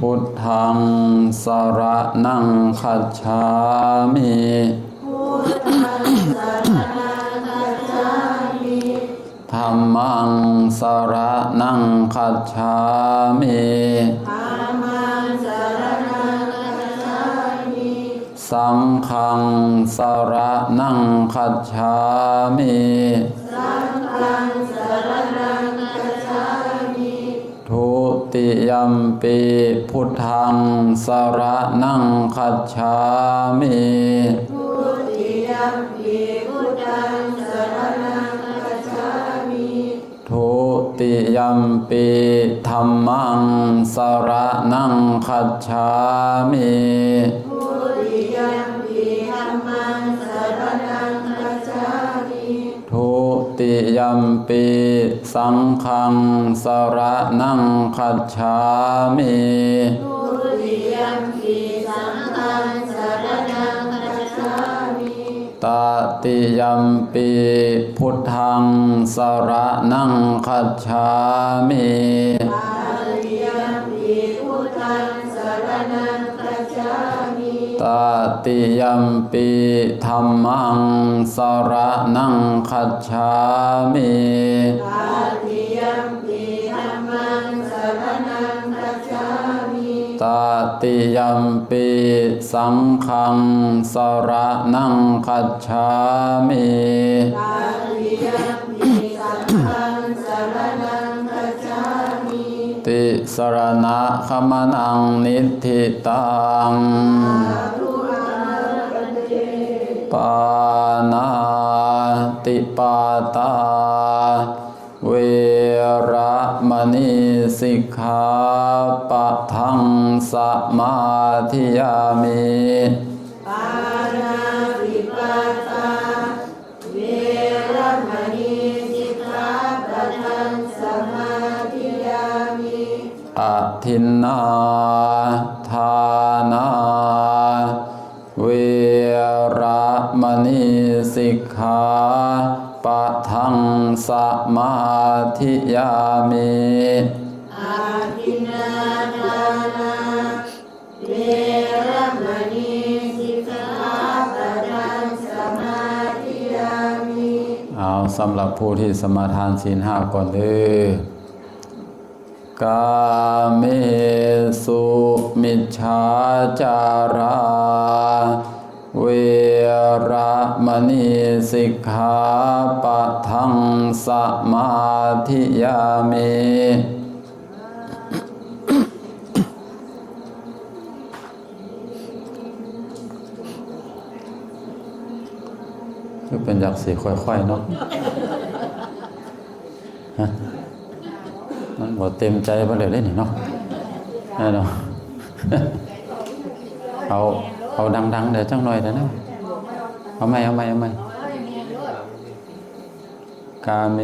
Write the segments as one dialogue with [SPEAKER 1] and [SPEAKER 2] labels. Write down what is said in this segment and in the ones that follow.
[SPEAKER 1] พุทธังสรณังคัจฉามิธัมมังสรณังคัจฉามิสังฆังสรณังคัจฉามิทุ ติยัมปิพุทธังสรณังคัจฉามิทุติยัมปิธัมมังสรณังคัจฉามิ ปีสังขังสระนังขจามิทุติยมปีสังขังสระนังขจามิตติยมปีพุทธังสระนังขจามิ ตติยัมปิธัมมังสรณังคัจฉามิตติยัมปิสังฆังสรณังคัจฉามิติสรณะขมนังนิธิตัง ปานาติปาตา เวรมณีสิกขาปะทังสมาธิยามิปานาติปาตา เวรมณีสิกขาปะทังสมา
[SPEAKER 2] ธิยามิ
[SPEAKER 1] อธินา สิกขาปะทังสมาธิยามิเอาสำหรับผู้ที่สมาทานศีลห้าก่อนเลยกาเมสุมิจฉาจาราเว ระมณีสิกขาปะทังสมาธิยามิก็เป็นจากสีค่อยๆเนาะมันบ่เต็มใจบ่เลยได้นี่เนาะแน่นาะเอา เอาดังๆเดี๋ยวจังหน่อยเดี๋ยวนะ เอาไหมเอาไหมเอาไหมกาเม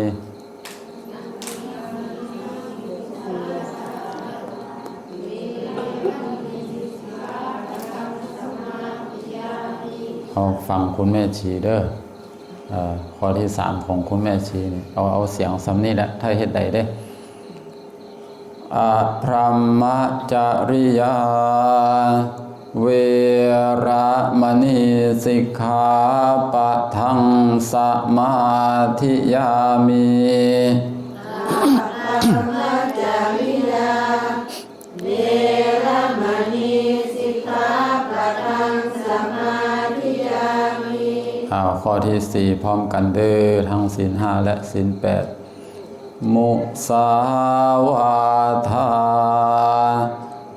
[SPEAKER 1] เอาฟังคุณแม่ชีเด้อข้อที่สามของคุณแม่ชีนี่เอาเอาเสียงสำนี่แหละถ้าเฮ็ดใดเด้อะพรหมจริยา เวระมณีสิกขาปะทังสมาธิยามิเอาข้อที่สี่พร้อมกันเด้อทั้งศีลห้าและศีลแปดมุสาวาทา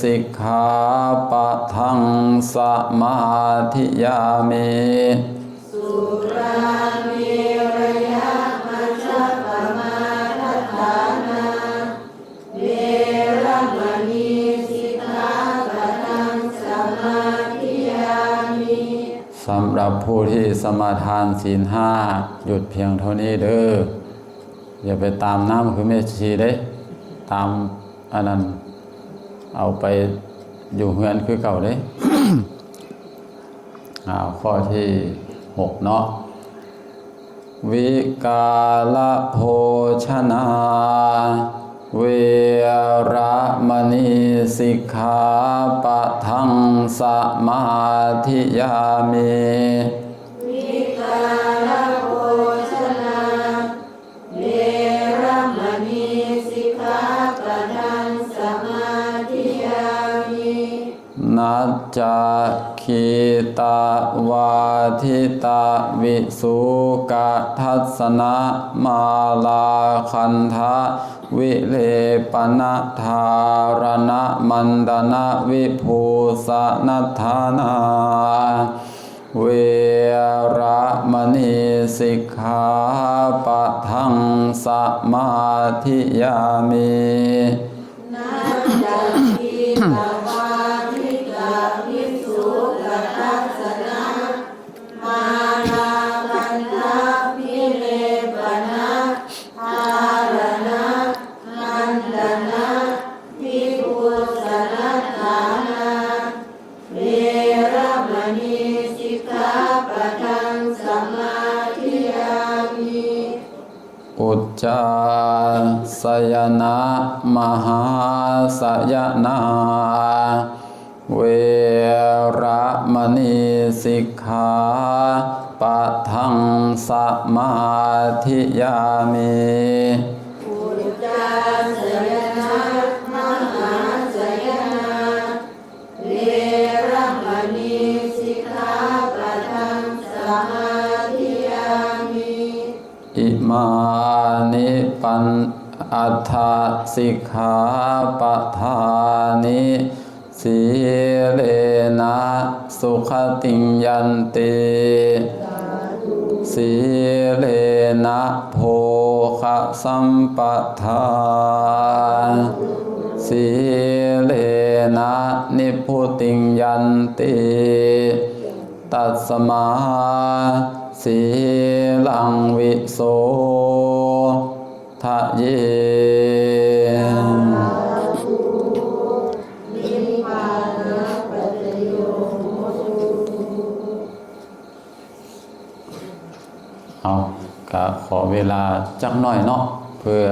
[SPEAKER 1] สิกขาปะทังสมาธิยามิสุรามิระยะมัชฌะปมาทฐานาเวรมณีสิกขาปะทังสมาธิยามิสำหรับผู้ที่สมาทานศีลห้าหยุดเพียงเท่านี้เด้ออย่าไปตามน้ำคือเมชีเด้ตามอันนั้น เอาไปอยู่เฮือนคือเก่าเด้อ่าข้อที่หกเนาะวิกาลโภชนา เวรมณีสิกขาปะทังสมาธิยามิ นัจจคีตาวาทิตาวิสุกะทัสนะมาลาคันทะวิเลปนะธารณะมันดนะวิภูสนัทธานาเวรมณีสิกขาปะทังสมาธิยามิ จาสยนะมหาสยนาเวระมณีสิกขาปะทังสมาธิยามี อิมานิปันอัฏฐสิกขาปทานิสีเลนะสุขติยันติสีเลนะโภคะสัมปทานสีเลนะนิพุติยันติ ตัสมา สีลังวิโสทะเยเอาก็ขอเวลาจักหน่อยเนาะเพื่อ